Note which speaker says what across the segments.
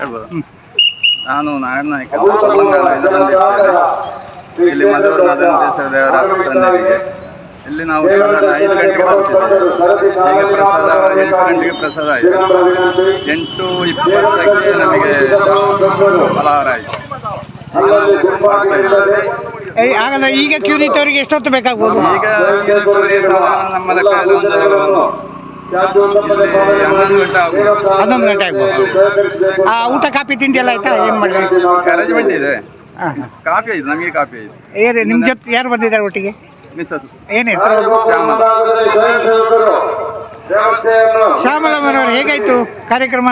Speaker 1: ಹೇಳ್ಬೋದು. ನಾನು ನಾರಾಯಣ ನಾಯ್ಕ ಬಂದಿರ್ತೇನೆ ಇಲ್ಲಿ ಮಧುರ ಮಧುರೇಶ್ವರ ದೇವರ ಸಂದೇವಿಗೆ ಇಲ್ಲಿ ನಾವು ಐದು ಗಂಟೆಗೆ ಬರ್ತಿದ್ದೇವೆ ಈಗ ಪ್ರಸಾದ ಎಂಟು ಗಂಟೆಗೆ ಪ್ರಸಾದ ಆಯಿತು. ಎಂಟು ಇಪ್ಪತ್ತಕ್ಕೆ ನಮಗೆ ಫಲಹಾರ ಆಯಿತು.
Speaker 2: ಹಾಗಾದ್ರೆ ಈಗ ಕ್ಯೂ ನಿಂತವರಿಗೆ ಎಷ್ಟೊತ್ತು ಬೇಕಾಗ್ಬೋದು?
Speaker 1: ಈಗ ನಮ್ಮ ಲೆಕ್ಕದಲ್ಲಿ ಒಂದು ಹನ್ನೊಂದು ಗಂಟೆ ಆಗ್ಬೋದು.
Speaker 2: ಹನ್ನೊಂದು ಗಂಟೆ ಆಗ್ಬೋದು ಆ ಊಟ ಕಾಫಿ ತಿಂಡಿ ಎಲ್ಲ ಆಯ್ತಾ? ಏನು ಮಾಡಿ
Speaker 1: ಅರೇಂಜ್ಮೆಂಟ್ ಇದೆ. ಕಾಫಿ ಆಯ್ತು ನಮಗೆ ಕಾಫಿ ಆಯ್ತು.
Speaker 2: ಏನೇ ನಿಮ್ಮ ಜೊತೆ ಯಾರು ಬಂದಿದ್ದಾರೆ ಒಟ್ಟಿಗೆ?
Speaker 1: ಮಿಸ್ಸಸ್
Speaker 2: ಏನು ಶ್ಯಾಮಲಮ್ಮನವರು, ಹೇಗಾಯ್ತು ಕಾರ್ಯಕ್ರಮ?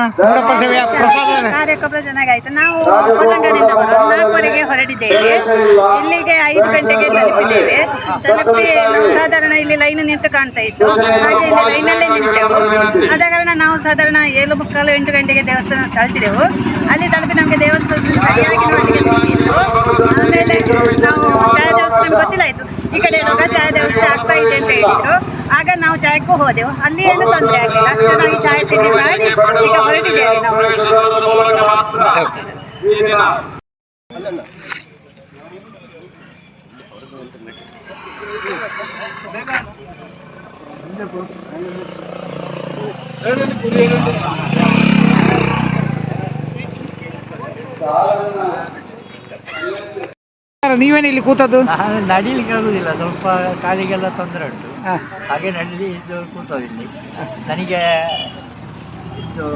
Speaker 2: ಸೇವೆಯ ಪ್ರಸಾದ?
Speaker 3: ಕಾರ್ಯಕ್ರಮ ಚೆನ್ನಾಗಾಯ್ತು ನಾವು ಬರೋದು ನಾಲ್ಕುವರೆಗೆ ಹೊರಟಿದ್ದೇವೆ. ಇಲ್ಲಿಗೆ ಐದು ಗಂಟೆಗೆ ತಲುಪಿದ್ದೇವೆ. ತಲುಪಿ ನಾವು ಸಾಧಾರಣ ಇಲ್ಲಿ ಲೈನ್ ನಿಂತು ಕಾಣ್ತಾ ಇತ್ತು. ಹಾಗೆ ಇಲ್ಲಿ ಲೈನಲ್ಲೇ ನಿಂತೆವು. ಆದ ಕಾರಣ ನಾವು ಸಾಧಾರಣ ಏಳು ಮುಕ್ಕಾಲು ಎಂಟು ಗಂಟೆಗೆ ದೇವಸ್ಥಾನ ತಲುಪಿದೆವು. ಅಲ್ಲಿ ತಲುಪಿ ನಮಗೆ ದೇವಸ್ಥಾನ ಸರಿಯಾಗಿ ನೋಡಲಿಕ್ಕೆ ಆಮೇಲೆ ನಾವು ಯಾವ ದೇವಸ್ಥಾನ ಗೊತ್ತಿಲ್ಲ ಆಯ್ತು ಈ ಕಡೆ ಹೇಳುವಾಗ ಚಾಯ ದೇವಸ್ಥಾನ ಆಗ್ತಾ ಇದೆ ಅಂತ ಹೇಳಿದ್ರು. ಆಗ ನಾವು ಚಾಯಕ್ಕೂ ಹೋದೆವು. ಅಲ್ಲಿ ಏನು ತೊಂದರೆ ಆಗಲಿಲ್ಲ ಚೆನ್ನಾಗಿ ಚಾಯ್ ತಿಂಡಿ ಮಾಡಿ ಈಗ ಹೊರಟಿದ್ದೇವೆ ನಾವು.
Speaker 2: ನೀವೇನು ಇಲ್ಲಿ ಕೂತದ್ದು?
Speaker 4: ನಡಿಲಿಕ್ಕೆ ಆಗುದಿಲ್ಲ ಸ್ವಲ್ಪ ಕಾಲಿಗೆಲ್ಲ ತೊಂದರೆ ಉಂಟು. ಹಾಗೆ ನಡೀಲಿ ಇದು ಕೂತದ್ದು ಇಲ್ಲಿ. ನನಗೆ ಇದು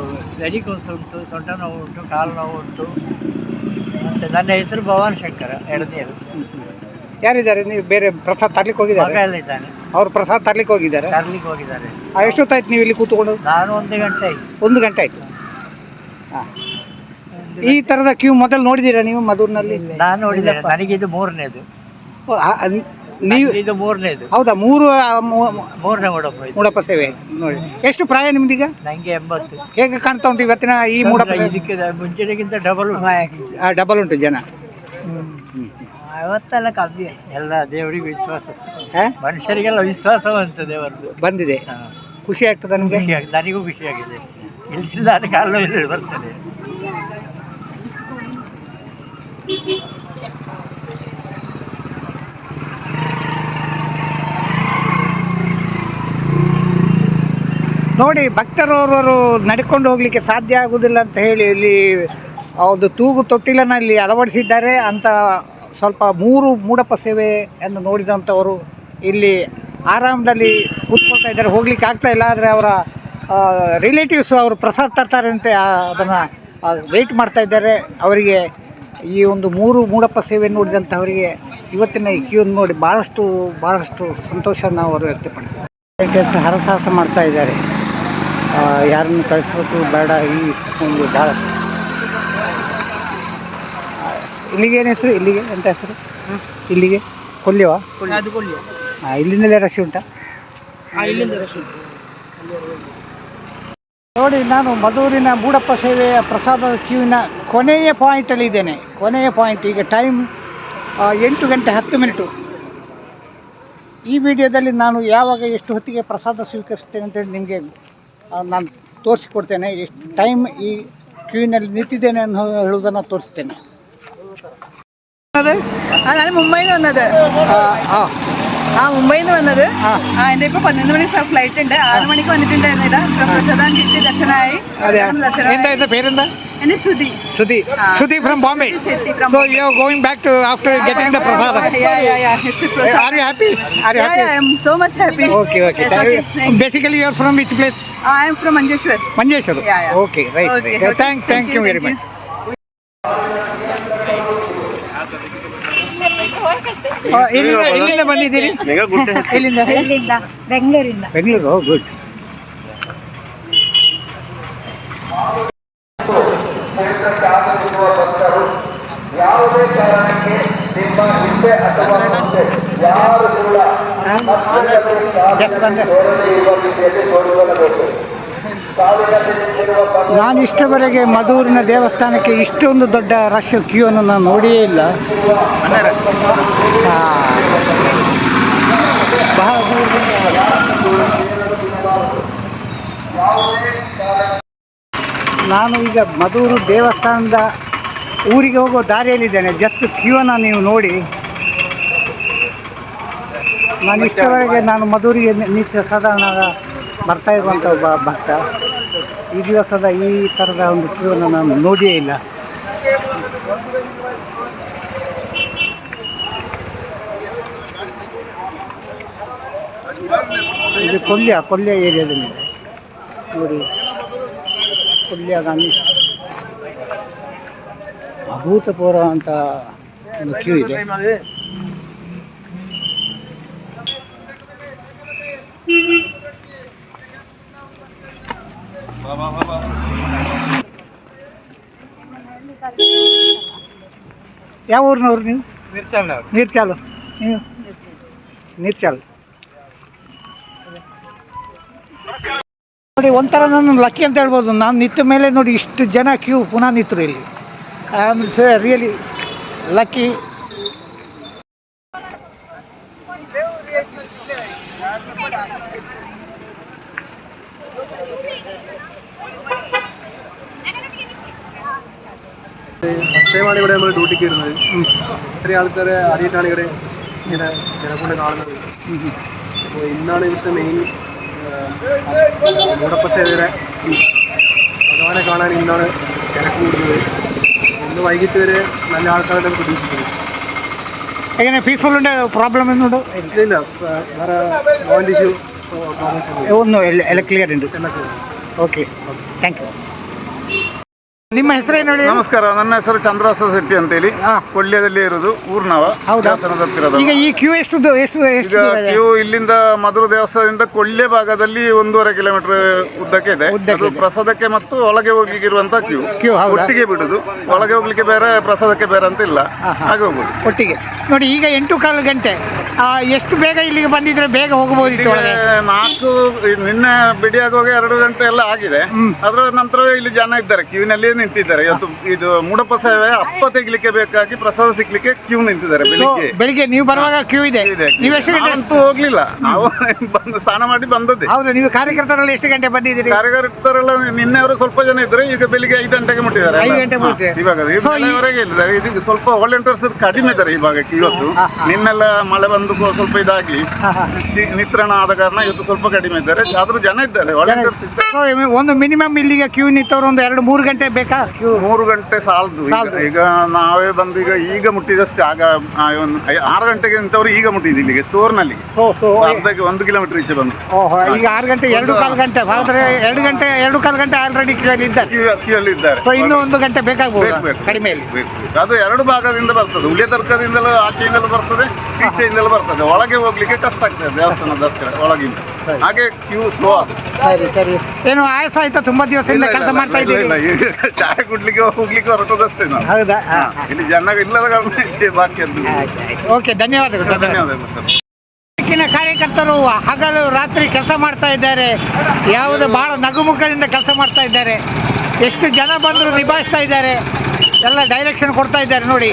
Speaker 4: ವೆರಿಕೋಸ್ ಉಂಟು ಸೊಂಟ ನೋವು ಉಂಟು ಕಾಲು ನೋವು ಉಂಟು. ಮತ್ತು ನನ್ನ ಹೆಸರು ಭವಾನ್ ಶಂಕರ ಎರಡನೇದು.
Speaker 2: ಯಾರಿದ್ದಾರೆ? ನೀವು ಬೇರೆ ಪ್ರಸಾದ್ ತರ್ಲಿಕ್ಕೆ
Speaker 4: ಮಗ
Speaker 2: ಹೋಗಿದ್ದಾರೆ
Speaker 4: ಎಲ್ಲ ಇದ್ದಾನೆ.
Speaker 2: ಅವ್ರು ಪ್ರಸಾದ್ ತರ್ಲಿಕ್ಕೆ ಹೋಗಿದ್ದಾರೆ?
Speaker 4: ತರ್ಲಿಕ್ಕೆ ಹೋಗಿದ್ದಾರೆ.
Speaker 2: ಆ, ಎಷ್ಟೊತ್ತಾಯ್ತು ನೀವು ಇಲ್ಲಿ ಕೂತ್ಕೊಂಡು?
Speaker 4: ನಾನು ಒಂದು ಗಂಟೆ ಆಯ್ತು.
Speaker 2: ಒಂದು ಗಂಟೆ ಆಯ್ತು. ಹಾಂ ಈ ತರದ ಕ್ಯೂ ಮೊದಲು ನೋಡಿದೀರಾ ನೀವು ಮಧುರ್ನಲ್ಲಿ?
Speaker 4: ನಾನು ನೋಡಿದೆ ನನಗೆ ಇದು ಮೂರನೇದು.
Speaker 2: ಓ, ಆ, ನೀವು
Speaker 4: ಇದು ಮೂರನೇದು.
Speaker 2: ಹೌದಾ ಮೂರು ಆ, ಮೂ- ಮೂ-
Speaker 4: ಮೂರನೇ ಇದು.
Speaker 2: ಮೂಡಪ್ಪ ಸೇವೆ ನೋಡಿ. ಎಷ್ಟು ಪ್ರಾಯ ನಿಮ್ದೀಗ?
Speaker 4: ನನಗೆ ಎಂಬತ್ತು.
Speaker 2: ಹೇಗೆ ಕಾಣ್ತಾ ಉಂಟು ಇವತ್ತಿನ ಈ ಮೂಡಪ್ಪ ಸೇವೆ?
Speaker 4: ಇದಕ್ಕೆ ಮುಂಚೆಗಿಂತ ಡಬಲ್
Speaker 2: ಡಬಲ್ ಉಂಟು. ಜನ.
Speaker 4: ಅವತ್ತೆಲ್ಲ ಕಮ್ಮಿ. ಎಲ್ಲ ದೇವರಿಗೆ ವಿಶ್ವಾಸ.
Speaker 2: ಹಾ?
Speaker 4: ಮನುಷ್ಯರಿಗೆಲ್ಲ ವಿಶ್ವಾಸ ಬಂತು ದೇವರದ್ದು.
Speaker 2: ಬಂದಿದೆ.
Speaker 4: ಹಾ.
Speaker 2: ಖುಷಿ ಆಗ್ತದ ನನಗೂ
Speaker 4: ಖುಷಿ ಆಗಿದೆ. ನನಗೂ ಖುಷಿಯಾಗಿದೆ ಇಲ್ಲಿಂದ ಅದು ಕಾರಣವಿಲ್ಲ ಬರ್ತದೆ.
Speaker 2: ನೋಡಿ ಭಕ್ತರವರು ನಡ್ಕೊಂಡು ಹೋಗ್ಲಿಕ್ಕೆ ಸಾಧ್ಯ ಆಗುವುದಿಲ್ಲ ಅಂತ ಹೇಳಿ ಇಲ್ಲಿ ಒಂದು ತೂಗು ತೊಟ್ಟಿಲನಲ್ಲಿ ಅಳವಡಿಸಿದ್ದಾರೆ ಅಂತ ಸ್ವಲ್ಪ ಮೂರು ಮೂಡಪ್ಪ ಎಂದು ನೋಡಿದಂಥವರು ಇಲ್ಲಿ ಆರಾಮದಲ್ಲಿ ಕೂತ್ಕೊಳ್ತಾ ಇದ್ದಾರೆ. ಹೋಗ್ಲಿಕ್ಕೆ ಆಗ್ತಾ ಇಲ್ಲ, ಆದರೆ ಅವರ ರಿಲೇಟಿವ್ಸ್ ಅವರು ಪ್ರಸಾದ ತರ್ತಾರಂತೆ ಅದನ್ನು ವೆಯ್ಟ್ ಮಾಡ್ತಾ ಇದ್ದಾರೆ. ಅವರಿಗೆ ಈ ಒಂದು ಮೂರು ಮೂಡಪ್ಪ ಸೇವೆ ನೋಡಿದಂಥವರಿಗೆ ಇವತ್ತಿನ ಈ ಕ್ಯೂ ನೋಡಿ ಭಾಳಷ್ಟು ಭಾಳಷ್ಟು ಸಂತೋಷವನ್ನು ಅವರು ವ್ಯಕ್ತಪಡಿಸ್ತಾರೆ ಕೆಲಸ ಹರಸಾಹಸ ಮಾಡ್ತಾ ಇದ್ದಾರೆ. ಯಾರನ್ನು ಕಳಿಸ್ಬೇಕು ಬೇಡ ಈ ಒಂದು ಭಾಳ. ಇಲ್ಲಿಗೆ ಏನು ಹೆಸರು? ಇಲ್ಲಿಗೆ? ಎಂತ ಹೆಸರು? ಇಲ್ಲಿಗೆ? ಕೊಲ್ಯವಾ ಹಾಂ ಇಲ್ಲಿಂದಲೇ ರಶಿ ಉಂಟಾ? ನೋಡಿ ನಾನು ಮಧೂರಿನ ಮೂಡಪ್ಪ ಸೇವೆಯ ಪ್ರಸಾದದ ಕ್ಯೂವಿನ ಕೊನೆಯ ಪಾಯಿಂಟಲ್ಲಿ ಇದ್ದೇನೆ ಕೊನೆಯ ಪಾಯಿಂಟ್ ಈಗ ಟೈಮ್ ಎಂಟು ಗಂಟೆ ಹತ್ತು ಮಿನಿಟು ಈ ವಿಡಿಯೋದಲ್ಲಿ ನಾನು ಯಾವಾಗ ಎಷ್ಟು ಹೊತ್ತಿಗೆ ಪ್ರಸಾದ ಸ್ವೀಕರಿಸ್ತೇನೆ ಅಂತೇಳಿ ನಿಮಗೆ ನಾನು ತೋರಿಸಿಕೊಡ್ತೇನೆ ಎಷ್ಟು ಟೈಮ್ ಈ ಕ್ಯೂವಿನಲ್ಲಿ ನಿಂತಿದ್ದೇನೆ ಅನ್ನೋ ಹೇಳುವುದನ್ನು ತೋರಿಸ್ತೇನೆ
Speaker 3: ഞാൻ മുംബൈയിൽ നിന്ന് വന്നത്
Speaker 2: ആ,
Speaker 3: ആ മുംബൈയിൽ നിന്ന് വന്നത്
Speaker 2: ആ.
Speaker 3: ആ എൻ്റെ ഇപ്പോൾ പതിനൊന്ന് മണിക്ക് ഫ്ലൈറ്റ് ഉണ്ട് ആറ് മണിക്ക് വന്നിട്ടുണ്ടായിരുന്നില്ല പ്രസാദം കിട്ടി ദർശനമായി
Speaker 2: അതെയാ
Speaker 3: ദർശനമായി. And
Speaker 2: Shruti.
Speaker 3: Shruti.
Speaker 2: Uh, Shruti from
Speaker 3: Bombay. Shruti from
Speaker 2: so you are going back to after yeah, getting the prasadam.
Speaker 3: Yeah, yeah, yeah. It's a prasadam.
Speaker 2: Are you happy? Are you
Speaker 3: yeah,
Speaker 2: happy?
Speaker 3: Yeah, I am so much happy.
Speaker 2: Okay, okay.
Speaker 3: Yes, okay. Thank Basically,
Speaker 2: you are from which place? Uh,
Speaker 3: I am from Manjeshwar.
Speaker 2: Manjeshwar.
Speaker 3: Yeah, yeah.
Speaker 2: Okay, right.
Speaker 3: Okay,
Speaker 2: right.
Speaker 3: Okay.
Speaker 2: Thank,
Speaker 3: thank,
Speaker 2: thank
Speaker 3: you,
Speaker 2: very
Speaker 3: thank
Speaker 2: much. You. Oh, ಎಲ್ಲಿಂದ ಎಲ್ಲಿಂದ ಬಂದಿದ್ದೀರಿ ಎಲ್ಲಿಂದ
Speaker 5: ಎಲ್ಲಿಂದ ಬೆಂಗಳೂರಿಂದ
Speaker 2: Bengaluru oh, good ನಾನು ಇಷ್ಟವರೆಗೆ ಮಧೂರಿನ ದೇವಸ್ಥಾನಕ್ಕೆ ಇಷ್ಟೊಂದು ದೊಡ್ಡ ರಶ್ ಕ್ಯೂ ಅನ್ನು ನಾನು ನೋಡಿಯೇ ಇಲ್ಲ. ನಾನು ಈಗ ಮಧೂರು ದೇವಸ್ಥಾನದ ಊರಿಗೆ ಹೋಗೋ ದಾರಿಯಲ್ಲಿದ್ದೇನೆ. ಜಸ್ಟ್ ಕ್ಯೂನ ನೀವು ನೋಡಿ. ನಾನು ಇಷ್ಟವರೆಗೆ ನಾನು ಮಧುರಿಗೆ ನಿತ್ಯ ಸಾಧಾರಣ ಬರ್ತಾ ಇರುವಂಥ ಒಬ್ಬ ಭಕ್ತ. ಈ ದಿವಸದ ಈ ಥರದ ಒಂದು ಕ್ಯೂವನ್ನು ನಾನು ನೋಡಿಯೇ ಇಲ್ಲ. ಇದು ಕೊಲ್ಯ ಕೊಲ್ಯ ಏರಿಯಾದಲ್ಲಿ ನೋಡಿ ಕೊಲ್ಯ ಗಾಂಧಿ ಅಭೂತಪೂರ್ವ ಅಂತ ಒಂದು ಕ್ಯೂ ಇದೆ. ಯಾವ ಊರಿನವ್ರು ನೀವು? ನೀರ್ಚಾಲು. ನೀವು? ನೀರ್ಚಾಲು. ನೋಡಿ ಒಂಥರ ನಾನು ಲಕ್ಕಿ ಅಂತ ಹೇಳ್ಬೋದು. ನಾನು ನಿಂತ ಮೇಲೆ ನೋಡಿ ಇಷ್ಟು ಜನ ಕ್ಯೂ ಪುನಃ ನಿಂತರು ಇಲ್ಲಿ. I am really
Speaker 5: lucky. First ഇവിടെ നമ്മൾ ഡ്യൂട്ടിക്ക് വരുന്നത്. ഇത്രയും ആൾക്കാരെ അറിയിട്ടാണ് ഇവിടെ ഇങ്ങനെ ജനക്കൊണ്ട് കാണുന്നത്. അപ്പോൾ ഇന്നാണ് ഇവിടുത്തെ മെയിൻ മൂടപ്പ സേവരെ ഭഗവാനെ കാണാൻ ഇന്നാണ് തിരക്ക് കൂടുന്നത് ഇന്ന് വൈകിട്ട് വരെ നല്ല ആൾക്കാരുടെ പ്രതീക്ഷിക്കുന്നത്
Speaker 2: എങ്ങനെ ഫീസ് ഫുള്ളിന്റെ പ്രോബ്ലം ഒന്നുണ്ട്?
Speaker 5: ഇല്ല വേറെ നോൺ ഇഷ്യൂ ഒന്നും
Speaker 2: എല്ലാം ക്ലിയർ ഉണ്ട്. Okay okay
Speaker 5: thank
Speaker 2: you okay ಹೆಸರು ಏನು ನಿಮ್ಮ ಹೇಳಿ?
Speaker 1: ನಮಸ್ಕಾರ ನನ್ನ ಹೆಸರು ಚಂದ್ರಾಸ ಶೆಟ್ಟಿ ಅಂತೇಳಿ.
Speaker 2: ಹೇಳಿ
Speaker 1: ಕೊಳ್ಳ್ಯದಲ್ಲೇ ಇರೋದು ಊರ್ನವ? ದೇವಸ್ಥಾನದ
Speaker 2: ಈಗ ಈ ಕ್ಯೂ ಎಷ್ಟು ಎಷ್ಟು
Speaker 1: ಈಗ ಕ್ಯೂ ಇಲ್ಲಿಂದ ಮಧುರ ದೇವಸ್ಥಾನದಿಂದ ಕೊಳ್ಳೆ ಭಾಗದಲ್ಲಿ ಒಂದೂವರೆ ಕಿಲೋಮೀಟರ್ ಉದ್ದಕ್ಕೆ ಇದೆ. ಅದು ಪ್ರಸಾದಕ್ಕೆ ಮತ್ತು ಒಳಗೆ ಹೋಗ್ಲಿಕ್ಕೆ ಇರುವಂತ ಕ್ಯೂ
Speaker 2: ಕ್ಯೂ?
Speaker 1: ಒಟ್ಟಿಗೆ ಬಿಡುದು. ಒಳಗೆ ಹೋಗ್ಲಿಕ್ಕೆ ಬೇರೆ ಪ್ರಸಾದಕ್ಕೆ ಬೇರೆ ಅಂತ ಇಲ್ಲ. ಹಾಗೆ ಹೋಗುದು
Speaker 2: ಒಟ್ಟಿಗೆ. ನೋಡಿ ಈಗ ಎಂಟು ಕಾಲು ಗಂಟೆ. ಎಷ್ಟು ಬೇಗ ಇಲ್ಲಿಗೆ ಬಂದಿದ್ರೆ ಬೇಗ ಹೋಗಬಹುದಿತ್ತು ಒಳಗೆ
Speaker 1: ನಾಲ್ಕು ನಿನ್ನೆ ಬಿಡಿಯಾಗುವಾಗ ಎರಡು ಗಂಟೆ ಎಲ್ಲ ಆಗಿದೆ. ಅದರ ನಂತರ ಇಲ್ಲಿ ಜನ ಇದ್ದಾರೆ ಕ್ಯೂನಲ್ಲಿ ನಿಂತಿದ್ದಾರೆ. ಇವತ್ತು ಇದು ಮೂಡಪ್ಪ ಸೇವೆ ಅಪ್ಪ ತೆಗಿಲಿಕ್ಕೆ ಬೇಕಾಗಿ ಪ್ರಸಾದ ಸಿಗ್ಲಿಕ್ಕೆ ಕ್ಯೂ ನಿಂತಿದ್ದಾರೆ ಬೆಳಿಗ್ಗೆ.
Speaker 2: ಬೆಳಿಗ್ಗೆ ನೀವು ಬರುವಾಗ ಕ್ಯೂ ಇದೆ. ನೀವು ಎಷ್ಟು ಗಂಟೆ
Speaker 1: ನಾವಂತೂ ಹೋಗ್ಲಿಲ್ಲ. ನಾವು ಬಂದು ಸ್ನಾನ ಮಾಡಿ ಬಂದದ್ದು.
Speaker 2: ಹೌದು ನೀವು ಕಾರ್ಯಕರ್ತರಲ್ಲಿ ಎಷ್ಟು ಗಂಟೆ ಬಂದಿದ್ದೀರಿ?
Speaker 1: ಕಾರ್ಯಕರ್ತರೆಲ್ಲ ನಿನ್ನೆ ಅವರು ಸ್ವಲ್ಪ ಜನ ಇದ್ರೆ ಈಗ ಬೆಳಿಗ್ಗೆ ಐದು ಗಂಟೆಗೆ ಮುಟ್ಟಿದ್ದಾರೆ.
Speaker 2: ಐದು.
Speaker 1: ಇವಾಗ ಇದ್ದಾರೆ ಇದು ಸ್ವಲ್ಪ ವಾಲಂಟಿಯರ್ಸ್ ಕಡಿಮೆ ಇದ್ದಾರೆ ಇವಾಗ ಇವತ್ತು. ನಿನ್ನೆಲ್ಲ ಮಳೆ ಬಂದು ಕೊ- ಸ್ವಲ್ಪ ಇದಾಗಿ. ಶಿ- ನಿತ್ರಣ ಆದ ಕಾರಣ ಇವತ್ತು ಸ್ವಲ್ಪ ಕಡಿಮೆ ಇದ್ದಾರೆ. ಆದ್ರೂ ಜನ ಇದ್ದಾರೆ. ವಾಲಂಟಿಯರ್ಸ್ ಇದ್ದಾರೆ.
Speaker 2: So, ಒಂದು ಮಿನಿಮಮ್ ಇಲ್ಲಿಗೆ ಕ್ಯೂ ನಿಂತವ್ರು ಒಂದು ಎರಡು ಮೂರು ಗಂಟೆ ಬೇಕಾ? ಕ್ಯೂ
Speaker 1: ಮೂರು ಗಂಟೆ ಸಾಲದು. ಈಗ
Speaker 2: ಸಾಲ್ದು.
Speaker 1: ಈಗ ನಾವೇ ಬಂದು ಈಗ ಈಗ ಮುಟ್ಟಿದಷ್ಟು. ಆಗ ಆ, ಒಂದು ಐ- ಆರು ಗಂಟೆಗೆ ನಿಂತವ್ರು ಈಗ ಮುಟ್ಟಿದ್ದು ಇಲ್ಲಿಗೆ ಸ್ಟೋರ್ನಲ್ಲಿ. ಅರ್ಧಕ್ಕೆ ಒಂದು ಕಿಲೋಮೀಟರ್ ಈಚೆ ಬಂದು.
Speaker 2: ಓಹೋ ಈಗ ಆರು ಗಂಟೆ ಎರಡು ಕಾಲು ಗಂಟೆ. ಆದ್ರೆ ಎರಡು ಗಂಟೆ ಎರಡು ಕಾಲು ಗಂಟೆ ಆಲ್ರೆಡಿ ಕ್ಯೂ ಅಲ್ಲಿ ಇದ್ದಾರೆ.
Speaker 1: ಕ್ಯೂ ಕ್ಯೂ ಅಲ್ಲಿ ಇದ್ದಾರೆ.
Speaker 2: ಸೊ ಇನ್ನೂ ಒಂದು ಗಂಟೆ ಬೇಕಾಗ್ಬೋದು?
Speaker 1: ಬೇಕು, ಬೇಕು.
Speaker 2: ಕಡಿಮೆಯಲ್ಲಿ.
Speaker 1: ಬೇಕು, ಬೇಕು. ಅದು ಎರಡು ಭಾಗದಿಂದ ಬರ್ತದೆ. ಉಳಿಯ ತರ್ಕದಿಂದಲೂ ಆಚೆಯಿಂದಲೂ ಬರ್ತದೆ ಈಚೆಯಿಂದಲೂ ಬರ್ತದೆ. ಒಳಗೆ ಹೋಗ್ಲಿಕ್ಕೆ ಕಷ್ಟ ಆಗ್ತದೆ ದೇವಸ್ಥಾನದ ಹತ್ತಿರ ಒಳಗಿಂದ. ಹಾಗೆ ಕ್ಯೂ ಸ್ಲೋ
Speaker 2: ಸರಿ ಸರಿ. ಏನು ಆಯಸ ಆಯ್ತಾ? ತುಂಬಾ ದಿವಸದಿಂದ ಕೆಲಸ ಮಾಡ್ತಾ
Speaker 1: ಇಲ್ಲ, ಇಲ್ಲ,
Speaker 2: ಇದ್ದೀರಿ
Speaker 1: ಈಗ ಚಾಯ್ ಕುಡ್ಲಿಕ್ಕೆ ಹೋಗ್ಲಿಕ್ಕೆ ಹೊರಟದಷ್ಟೇ ನಾವು
Speaker 2: ಹೌದಾ?
Speaker 1: ಹಾ, ಇಲ್ಲಿ ಜನ ಇಲ್ಲದ ಕಾರಣ ಇಲ್ಲಿ ಬಾಕಿ ಅಂತ.
Speaker 2: ಓಕೆ ಧನ್ಯವಾದಗಳು.
Speaker 1: ಧನ್ಯವಾದಗಳು ಸರ್.
Speaker 2: ಬೆಳಕಿನ ಕಾರ್ಯಕರ್ತರು ಹಗಲು ರಾತ್ರಿ ಕೆಲಸ ಮಾಡ್ತಾ ಇದ್ದಾರೆ. ಯಾವುದು ಬಹಳ ನಗುಮುಖದಿಂದ ಕೆಲಸ ಮಾಡ್ತಾ ಇದ್ದಾರೆ. ಎಷ್ಟು ಜನ ಬಂದರೂ ನಿಭಾಯಿಸ್ತಾ ಇದ್ದಾರೆ. ಎಲ್ಲ ಡೈರೆಕ್ಷನ್ ಕೊಡ್ತಾ ಇದ್ದಾರೆ ನೋಡಿ.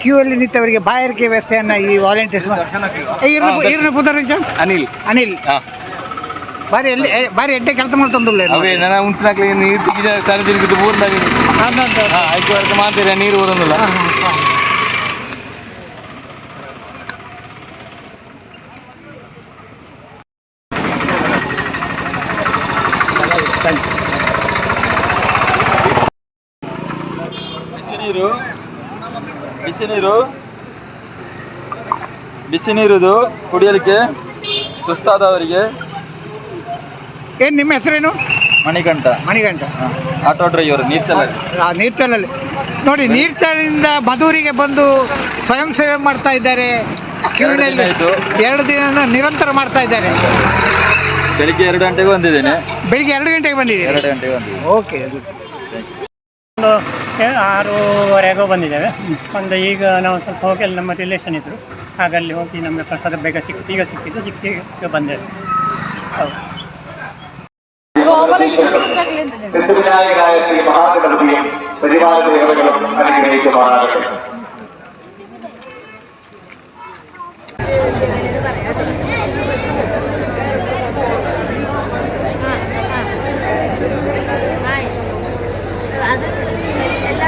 Speaker 2: ಕ್ಯೂ ಅಲ್ಲಿ ನಿಂತವರಿಗೆ ಬಾಯಾರಿಕೆ ವ್ಯವಸ್ಥೆಯನ್ನ ಈ ವಾಲಂಟಿಯರ್ಸ್
Speaker 6: ಅನಿಲ್.
Speaker 2: ಅನಿಲ್. ಬಾರಿ ಎಲ್ಲಿ ಬಾರಿ ಎಡ್ಡೆ ಕೆಲಸ ಮಾಡ್ತಂದಿಲ್ಲ
Speaker 6: ಅವೇ ನನ್ನ ಉಂಟಿನಾಗ್ಲಿ ನೀರು ತೆಗಿದ ಕರೆ ತಿರುಗಿದ್ದು ಬೋರ್ನಾಗಿ ಹಾ ಐದು ವರ್ಷ ಮಾಡ್ತೀರಾ ನೀರು ಬಿಸಿ ನೀರು. ಬಿಸಿ ನೀರು. ಬಿಸಿ ನೀರುದು ಕುಡಿಯಲಿಕ್ಕೆ ಸುಸ್ತಾದವರಿಗೆ
Speaker 2: ಏನ್ ನಿಮ್ಮ ಹೆಸರೇನು?
Speaker 6: ಮಣಿಕಂಠ.
Speaker 2: ಮಣಿಗಂಟ
Speaker 6: ಆಟೋ ಡ್ರೈವರ್ ನೀರ್ಚಲ
Speaker 2: ಆ ನೀರ್ಚಲಲ್ಲಿ ನೋಡಿ ನೀರ್ಚಲಿಂದ ಮಧೂರಿಗೆ ಬಂದು ಸ್ವಯಂ ಸೇವೆ ಮಾಡ್ತಾ ಇದ್ದಾರೆ. ಕ್ಯೂನಲ್ಲಿ
Speaker 6: ಆಯ್ತು.
Speaker 2: ಎರಡು ದಿನ ನಿರಂತರ ಮಾಡ್ತಾ ಇದ್ದಾರೆ.
Speaker 6: ಬೆಳಿಗ್ಗೆ ಎರಡು ಗಂಟೆಗೆ ಬಂದಿದ್ದೇನೆ.
Speaker 2: ಬೆಳಿಗ್ಗೆ ಎರಡು ಗಂಟೆಗೆ ಬಂದಿದ್ದೀರಿ?
Speaker 6: ಎರಡು ಗಂಟೆಗೆ ಬಂದಿದ್ದೇನೆ.
Speaker 2: ಓಕೆ
Speaker 7: ಆರೂವರೆಗೂ ಬಂದಿದ್ದೇವೆ. ಒಂದು ಈಗ ನಾವು ಸ್ವಲ್ಪ ಹೋಗಿ ಅಲ್ಲಿ ನಮ್ಮ ರಿಲೇಷನ್ ಇದ್ದರು ಹಾಗಲ್ಲಿ ಅಲ್ಲಿ ಹೋಗಿ ನಮಗೆ ಪ್ರಸಾದ ಬೇಗ ಸಿಕ್ಕಿತು. ಈಗ ಸಿಕ್ಕಿದ್ದು ಸಿಕ್ಕಿ ಈಗ ಬಂದೇವೆ ಹೌದು.
Speaker 8: സിദ്ധവിനായകനായ ശ്രീ മഹാഗണപതിയും പരിവാര ദേവതകളും അനുഗ്രഹിക്കുമാറാകട്ടെ
Speaker 9: അത് എല്ലാ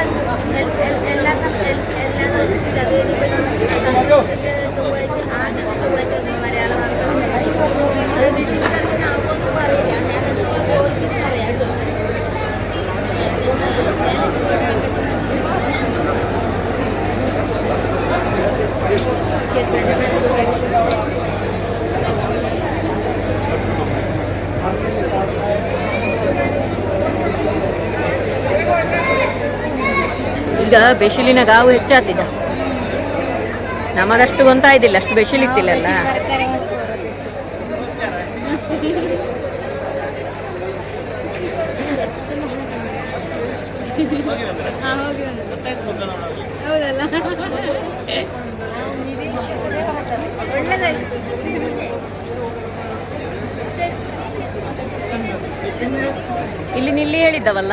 Speaker 6: ಈಗ ಬೆಸಿಲಿನ ಗಾವು ಹೆಚ್ಚಾತಿದ ನಮಗಷ್ಟು ಗೊತ್ತಾಯ್ದಿಲ್ಲ ಅಷ್ಟು ಬೆಸಿಲಿಟ್ಟಿಲ್ಲಲ್ಲ ಇಲ್ಲಿ ನಿಲ್ಲಿ ಹೇಳಿದ್ದವಲ್ಲ?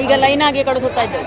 Speaker 6: ಈಗ ಲೈನ್ ಆಗಿ ಕಳಿಸುತ್ತಾ ಇದ್ದೇವೆ.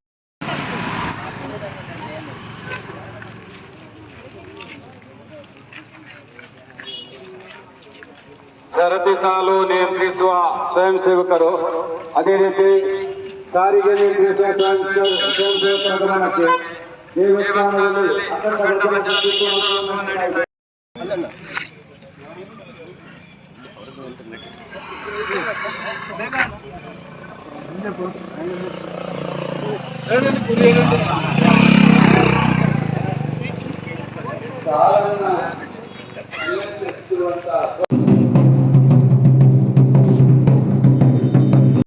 Speaker 8: ಸ್ವಯಂ ಸೇವಕರು ಅದೇ ರೀತಿ ಸಾರಿಗೆ ನಿಯಂತ್ರಿಸುವ ಸ್ವಯಂ ಸ್ವಯಂ ಸೇವಕರ ಗಮನಕ್ಕೆ ದೇವಸ್ಥಾನದಲ್ಲಿ ಅಖಂಡ ಗಣಪತಿ ಉತ್ಸವವನ್ನು ನಡೆಸಲಾಗಿದೆ. ಸಾಲವನ್ನು ನಿಯಂತ್ರಿಸುವಂತಹ